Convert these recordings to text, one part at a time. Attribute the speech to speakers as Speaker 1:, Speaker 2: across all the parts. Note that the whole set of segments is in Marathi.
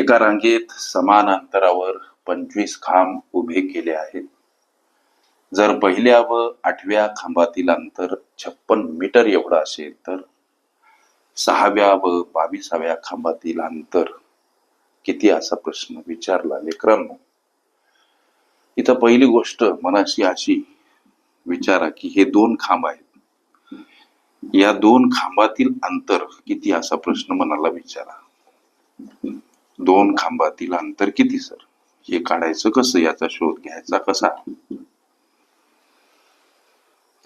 Speaker 1: एका रांगेत समान अंतरावर पंचवीस खांब उभे केले आहेत. जर पहिल्या व आठव्या खांबातील अंतर छप्पन मीटर एवढं असेल तर सहाव्या व बावीसाव्या खांबातील अंतर किती असा प्रश्न विचारला लेकरांनो? इथं पहिली गोष्ट मनाशी अशी विचारा की हे दोन खांब आहेत. या दोन खांबातील अंतर किती असा प्रश्न मनाला विचारा. दोन खांबातील अंतर किती सर? हे काढायचं कसं? याचा शोध घ्यायचा कसा?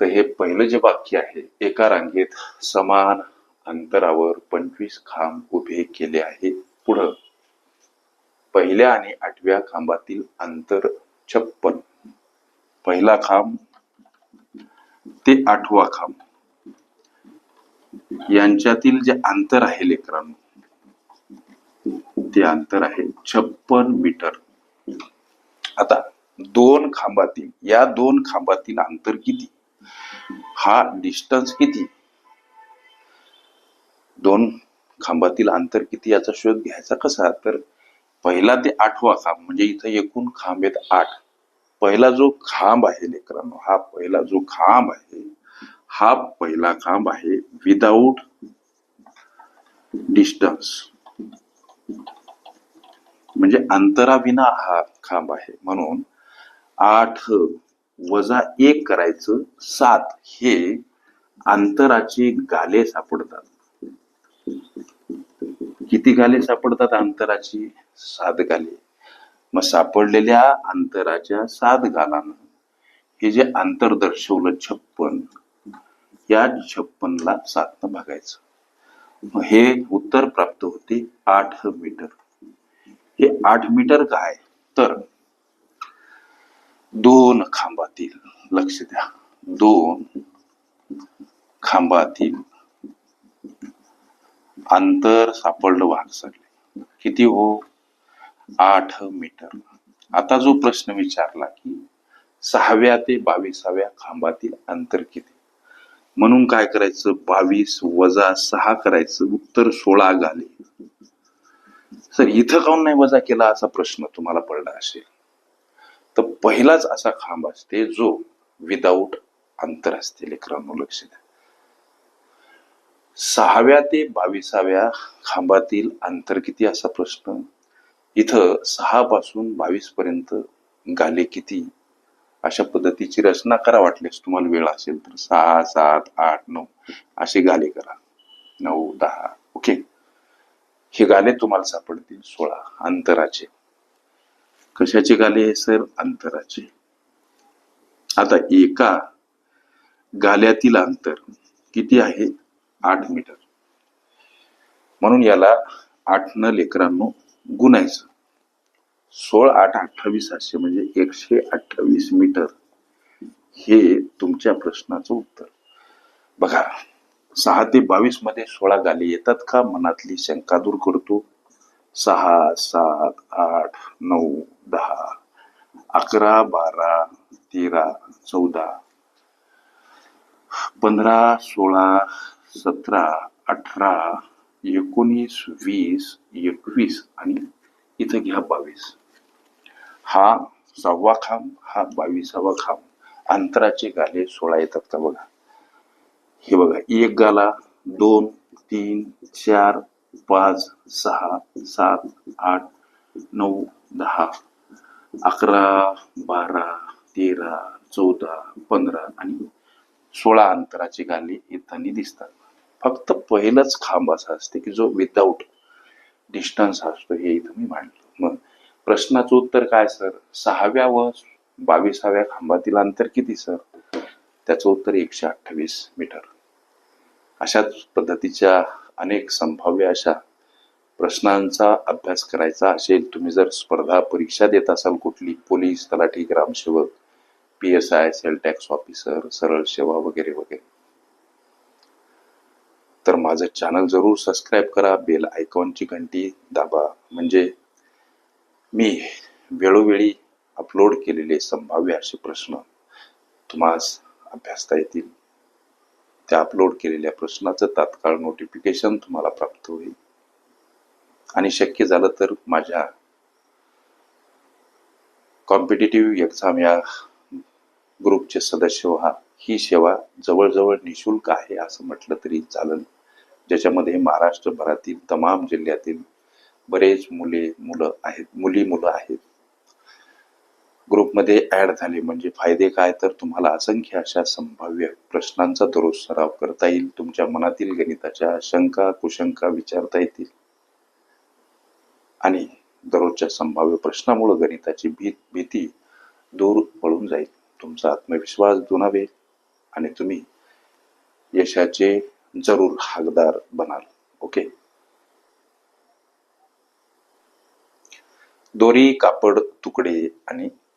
Speaker 1: तर हे पहिलं जे वाक्य आहे एका रांगेत समान अंतरावर पंचवीस खांब उभे केले आहे. पुढं पहिल्या आणि आठव्या खांबातील अंतर छप्पन. पहिला खांब ते आठवा खांब. यांच्यातील जे अंतर आहे लेकरांनो ते अंतर आहे? छप्पन मीटर. आता दोन खांबातील या दोन खांबातील अंतर किती? हा डिस्टन्स किती? दोन खांबातील अंतर किती याचा शोध घ्यायचा कसा? तर पहिला ते आठवा खांब म्हणजे इथं एकूण खांब आहेत आठ. पहिला जो खांब आहे लेकरांनो हा पहिला जो खांब आहे हा पहिला खांब आहे विदाऊट डिस्टन्स म्हणजे अंतराविना हा खांब आहे. म्हणून आठ वजा एक करायचं सात हे अंतराचे गाले सापडतात. किती गाले सापडतात अंतराची? सात गाले. मग सापडलेल्या अंतराच्या सात गालानं हे जे अंतर दर्शवलं छप्पन या छप्पनला सातनं भागायचं. मग हे उत्तर प्राप्त होते आठ मीटर. हे आठ मीटर काय तर दोन खांबातील लक्ष द्या. दोन खांबातील अंतर सापडलं वाघ किती हो? आठ मीटर. आता जो प्रश्न विचारला की सहाव्या ते बावीसाव्या खांबातील अंतर किती? म्हणून काय करायचं? बावीस वजा सहा करायचं. उत्तर सोळा घाले. सर इथं काऊन नाही वजा केला असा प्रश्न तुम्हाला पडला असेल? तर पहिलाच असा खांब असते जो विदाऊट अंतर असते लेकरांनो लक्ष द्या. सहाव्या ते बावीसाव्या खांबातील अंतर किती असा प्रश्न? इथं सहा पासून बावीस पर्यंत गाले किती? अशा पद्धतीची रचना करा वाटल्यास तुम्हाला वेळ असेल तर सहा सात आठ नऊ असे गाले करा. नऊ दहा ओके? हे गाले तुम्हाला सापडतील. सोळा अंतराचे. कशाचे गाले सर अंतराचे. आता एका गाल्यातील अंतर किती आहे? आठ मीटर. म्हणून याला आठ न लेकरांनो गुणायचं. सोळा आठ अठ्ठावीस असे म्हणजे एकशे अठ्ठावीस मीटर हे तुमच्या प्रश्नाचं उत्तर. बघा. सहा ते बावीसमध्ये सोळा गाले येतात का? मनातली शंका दूर करतो. सहा सात आठ नऊ दहा अकरा बारा तेरा चौदा पंधरा सोळा सतरा अठरा एकोणीस वीस एकवीस आणि इथं घ्या बावीस. हा सहावा खांब हा बावीसावा खांब. अंतराचे गाले सोळा येतात का बघा? हे बघा एक गाला दोन तीन चार पाच सहा सात आठ नऊ दहा अकरा बारा तेरा चौदा पंधरा आणि सोळा अंतराचे गाले येताना दिसतात. फक्त पहिलंच खांब असा असते की जो विदाऊट डिस्टन्स असतो हे इथं मी मांडलं मग प्रश्नाचं उत्तर काय सर? सहाव्या व बावीसाव्या खांबातील अंतर किती सर? त्याचं उत्तर एकशे अठ्ठावीस मीटर. अशाच पद्धतीच्या अनेक संभाव्य अशा प्रश्नांचा अभ्यास करायचा असेल तुम्ही जर स्पर्धा परीक्षा देत असाल कुठली पोलीस तलाठी ग्रामसेवक P S I cell tax officer सरळ सेवा वगैरे वगैरे. तर माझं चॅनल जरूर सबस्क्राईब करा बेल आयकॉनची घंटी दाबा. म्हणजे मी वेळोवेळी अपलोड केलेले संभाव्य असे प्रश्न तुम्हाला अभ्यासता येतील. त्या अपलोड केलेल्या प्रश्नाचं तात्काळ नोटिफिकेशन तुम्हाला प्राप्त होईल. आणि शक्य झालं तर माझ्या कॉम्पिटेटिव्ह एक्झाम या ग्रुपचे सदस्य व्हा. ही सेवा जवळजवळ निशुल्क आहे असं म्हटलं तरी चालेल. ज्याच्यामध्ये महाराष्ट्रभरातील तमाम जिल्ह्यातील बरेच मुले मुलं आहेत मुली मुलं आहेत. ग्रुपमध्ये ऍड झाले. म्हणजे फायदे काय? तर तुम्हाला असंख्य अशा संभाव्य प्रश्नांचा दररोज सराव करता येईल. तुमच्या मनातील गणिताच्या शंका कुशंका विचारता येतील. आणि दररोजच्या संभाव्य प्रश्नामुळे गणिताची भीत भीती दूर पळून जाईल. तुमचा आत्मविश्वास दुणावेल आणि तुम्ही यशाचे जरूर हाकदार बनाल. ओके? दोरी कापड तुकडे आणि